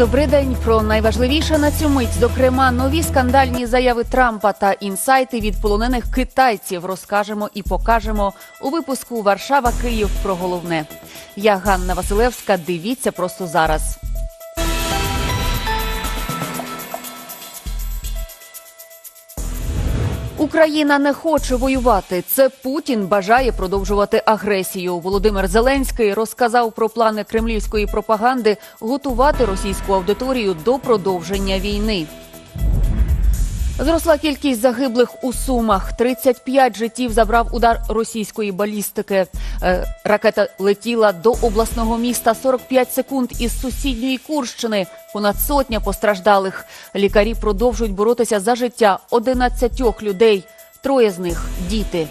Добрий день про найважливіше на цю мить. Зокрема, нові скандальні заяви Трампа та інсайти від полонених китайців розкажемо і покажемо у випуску Варшава Київ про головне. Я Ганна Василевська. Дивіться просто зараз. Україна не хоче воювати. Це Путін бажає продовжувати агресію. Володимир Зеленський розказав про плани кремлівської пропаганди готувати російську аудиторію до продовження війни. Зросла кількість загиблих у Сумах. 35 життів забрав удар російської балістики. Е, Ракета летіла до обласного міста 45 секунд із сусідньої Курщини. Понад сотня постраждалих. Лікарі продовжують боротися за життя 11 людей. Троє з них діти.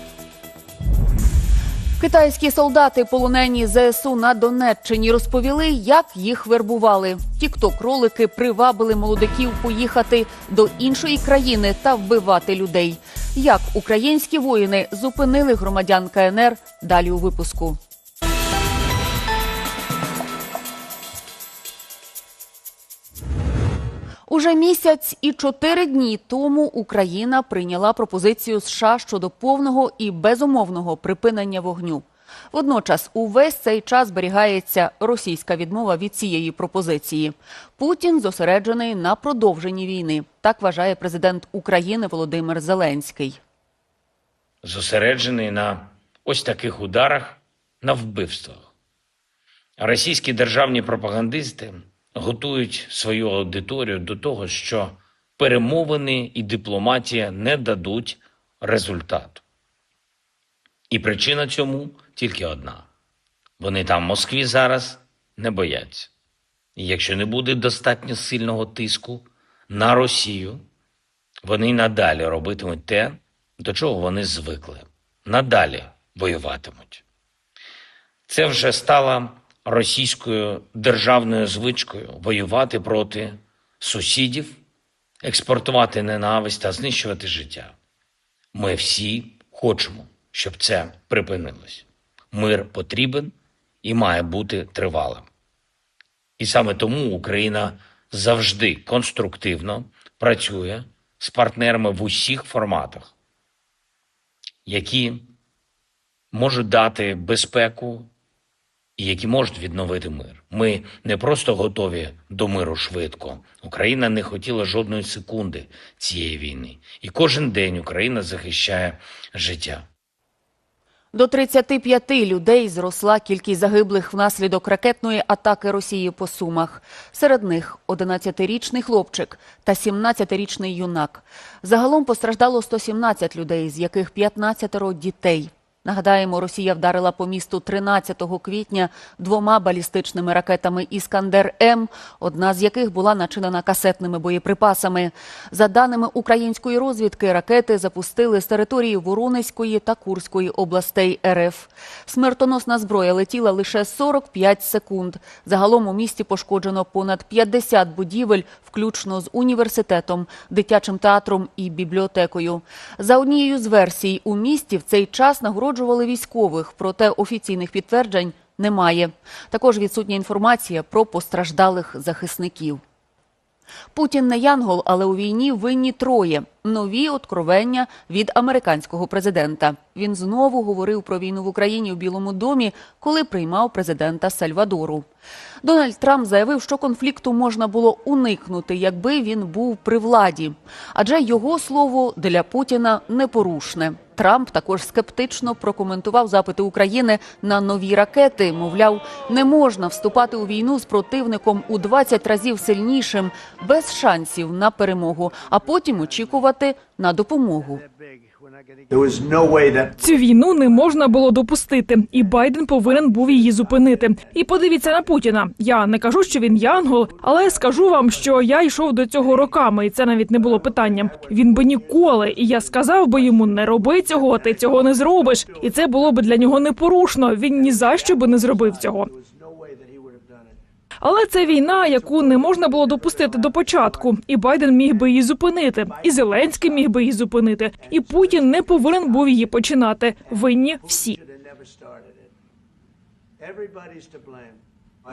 Китайські солдати, полонені ЗСУ на Донеччині, розповіли, як їх вербували. Тікток-ролики привабили молодиків поїхати до іншої країни та вбивати людей. Як українські воїни зупинили громадян КНР далі у випуску. Уже місяць і чотири дні тому Україна прийняла пропозицію США щодо повного і безумовного припинення вогню. Водночас увесь цей час зберігається російська відмова від цієї пропозиції. Путін зосереджений на продовженні війни. Так вважає президент України Володимир Зеленський. зосереджений на ось таких ударах на вбивствах. Російські державні пропагандисти готують свою аудиторію до того, що перемовини і дипломатія не дадуть результату. І причина цьому тільки одна: вони там в Москві зараз не бояться. І якщо не буде достатньо сильного тиску на Росію, вони надалі робитимуть те, до чого вони звикли. Надалі воюватимуть. Це вже стало російською державною звичкою воювати проти сусідів, експортувати ненависть та знищувати життя. Ми всі хочемо, щоб це припинилось. Мир потрібен і має бути тривалим. І саме тому Україна завжди конструктивно працює з партнерами в усіх форматах, які можуть дати безпеку і які можуть відновити мир. Ми не просто готові до миру швидко. Україна не хотіла жодної секунди цієї війни. І кожен день Україна захищає життя. До 35 людей зросла кількість загиблих внаслідок ракетної атаки Росії по Сумах. Серед них 11-річний хлопчик та 17-річний юнак. Загалом постраждало 117 людей, з яких 15 дітей. Нагадаємо, Росія вдарила по місту 13 квітня двома балістичними ракетами Іскандер М, одна з яких була начинена касетними боєприпасами. За даними української розвідки, ракети запустили з території Воронезької та Курської областей РФ. Смертоносна зброя летіла лише 45 секунд. Загалом у місті пошкоджено понад 50 будівель, включно з університетом, дитячим театром і бібліотекою. За однією з версій, у місті в цей час нагороджували військових, проте офіційних підтверджень немає. Також відсутня інформація про постраждалих захисників. Путін не янгол, але у війні винні троє. Нові откровення від американського президента. Він знову говорив про війну в Україні у Білому домі, коли приймав президента Сальвадору. Дональд Трамп заявив, що конфлікту можна було уникнути, якби він був при владі. Адже його слово для Путіна непорушне. Трамп також скептично прокоментував запити України на нові ракети. Мовляв, не можна вступати у війну з противником у 20 разів сильнішим, без шансів на перемогу, а потім очікувати на допомогу. Цю війну не можна було допустити, і Байден повинен був її зупинити. І подивіться на Путіна. Я не кажу, що він янгол, але скажу вам, що я йшов до цього роками, і це навіть не було питанням. Він би ніколи, і я сказав би йому не роби цього, ти цього не зробиш. І це було би для нього непорушно. Він ні за що би не зробив цього. Але це війна, яку не можна було допустити до початку, і Байден міг би її зупинити, і Зеленський міг би її зупинити, і Путін не повинен був її починати. Винні всі.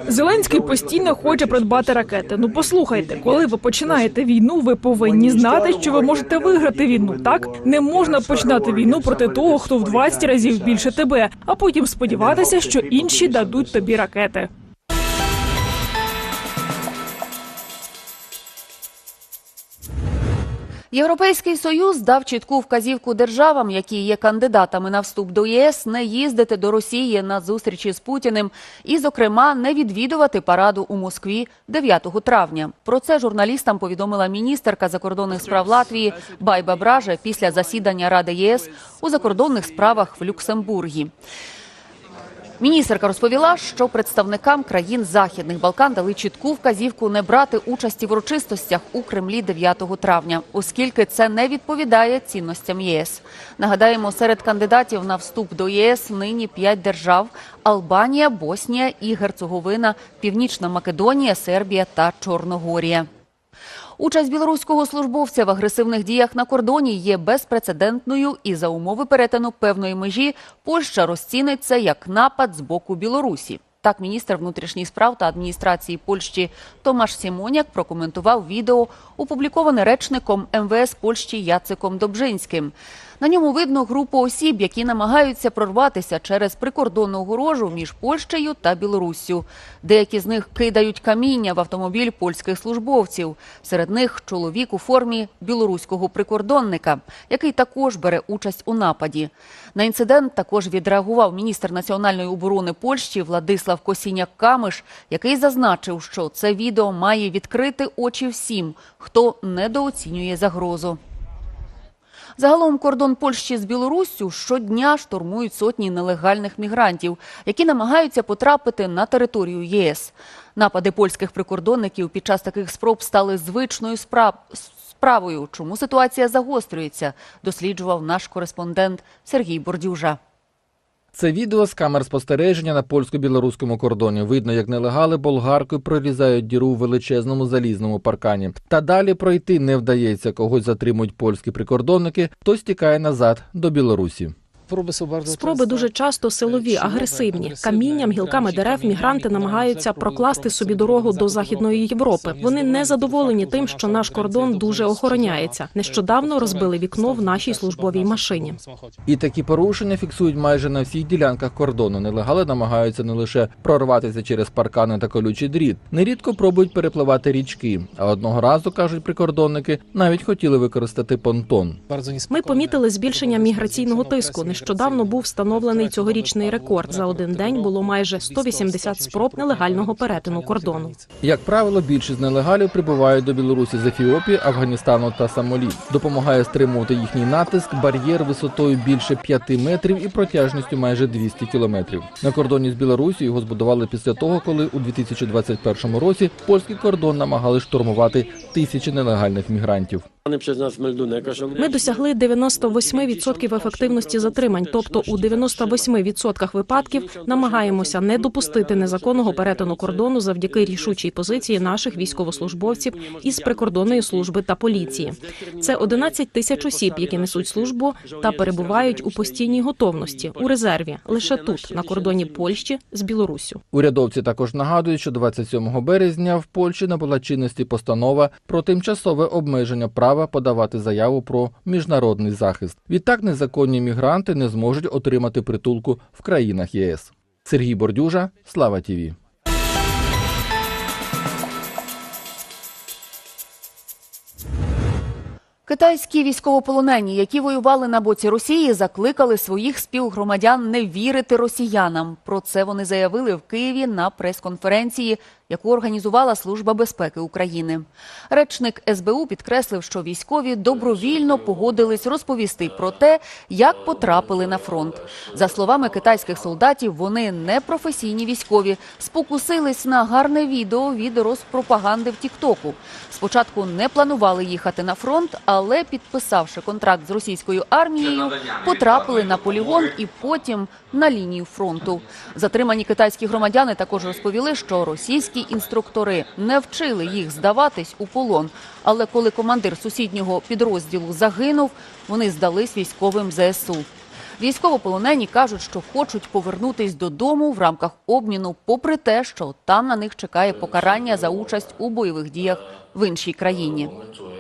Зеленський постійно хоче придбати ракети. Ну послухайте, коли ви починаєте війну, ви повинні знати, що ви можете виграти війну. Так не можна починати війну проти того, хто в 20 разів більше тебе, а потім сподіватися, що інші дадуть тобі ракети. Європейський союз дав чітку вказівку державам, які є кандидатами на вступ до ЄС, не їздити до Росії на зустрічі з Путіним і, зокрема, не відвідувати параду у Москві 9 травня. Про це журналістам повідомила міністерка закордонних справ Латвії Байба Бража після засідання Ради ЄС у закордонних справах в Люксембургі. Міністерка розповіла, що представникам країн Західних Балкан дали чітку вказівку не брати участі в урочистостях у Кремлі 9 травня, оскільки це не відповідає цінностям ЄС. Нагадаємо, серед кандидатів на вступ до ЄС нині п'ять держав: Албанія, Боснія і Герцеговина, Північна Македонія, Сербія та Чорногорія. Участь білоруського службовця в агресивних діях на кордоні є безпрецедентною, і за умови перетину певної межі Польща розцінить як напад з боку Білорусі. Так, міністр внутрішніх справ та адміністрації Польщі Томаш Сімоняк прокоментував відео, опубліковане речником МВС Польщі Яциком Добжинським. На ньому видно групу осіб, які намагаються прорватися через прикордонну огорожу між Польщею та Білоруссю. Деякі з них кидають каміння в автомобіль польських службовців. Серед них чоловік у формі білоруського прикордонника, який також бере участь у нападі. На інцидент також відреагував міністр національної оборони Польщі Владислав Косіняк-Камиш, який зазначив, що це відео має відкрити очі всім, хто недооцінює загрозу. Загалом кордон Польщі з Білоруссю щодня штурмують сотні нелегальних мігрантів, які намагаються потрапити на територію ЄС. Напади польських прикордонників під час таких спроб стали звичною справ- справою. Чому ситуація загострюється, досліджував наш кореспондент Сергій Бордюжа. Це відео з камер спостереження на польсько-білоруському кордоні. Видно, як нелегали болгаркою прорізають діру в величезному залізному паркані. Та далі пройти не вдається. Когось затримують польські прикордонники, хтось тікає назад до Білорусі. Спроби дуже часто силові, агресивні. Камінням, гілками дерев мігранти намагаються прокласти собі дорогу до західної Європи. Вони не задоволені тим, що наш кордон дуже охороняється. Нещодавно розбили вікно в нашій службовій машині. І такі порушення фіксують майже на всіх ділянках кордону. Нелегали намагаються не лише прорватися через паркани та колючий дріт, нерідко пробують перепливати річки. А одного разу кажуть прикордонники, навіть хотіли використати понтон. Ми помітили збільшення міграційного тиску. Нещодавно був встановлений цьогорічний рекорд. За один день було майже 180 спроб нелегального перетину кордону. Як правило, більшість нелегалів прибувають до Білорусі з Ефіопії, Афганістану та Сомалі. Допомагає стримувати їхній натиск бар'єр висотою більше 5 метрів і протяжністю майже 200 кілометрів. На кордоні з Білорусі його збудували після того, коли у 2021 році польський кордон намагали штурмувати тисячі нелегальних мігрантів. Ми досягли 98% ефективності затримань, тобто у 98% випадків намагаємося не допустити незаконного перетину кордону завдяки рішучій позиції наших військовослужбовців із прикордонної служби та поліції. Це 11 тисяч осіб, які несуть службу та перебувають у постійній готовності у резерві лише тут, на кордоні Польщі з Білоруссю. Урядовці також нагадують, що 27 березня в Польщі набула чинності постанова про тимчасове обмеження права подавати заяву про міжнародний захист. Відтак незаконні мігранти не зможуть отримати притулку в країнах ЄС. Сергій Бордюжа, Слава Тіві. Китайські військовополонені, які воювали на боці Росії, закликали своїх співгромадян не вірити росіянам. Про це вони заявили в Києві на прес-конференції, яку організувала Служба безпеки України. Речник СБУ підкреслив, що військові добровільно погодились розповісти про те, як потрапили на фронт. За словами китайських солдатів, вони не професійні військові, спокусились на гарне відео від розпропаганди в Тіктоку. Спочатку не планували їхати на фронт, але підписавши контракт з російською армією, потрапили на полігон і потім на лінію фронту. Затримані китайські громадяни також розповіли, що російські інструктори не вчили їх здаватись у полон. Але коли командир сусіднього підрозділу загинув, вони здались військовим ЗСУ. Військовополонені кажуть, що хочуть повернутись додому в рамках обміну, попри те, що там на них чекає покарання за участь у бойових діях в іншій країні.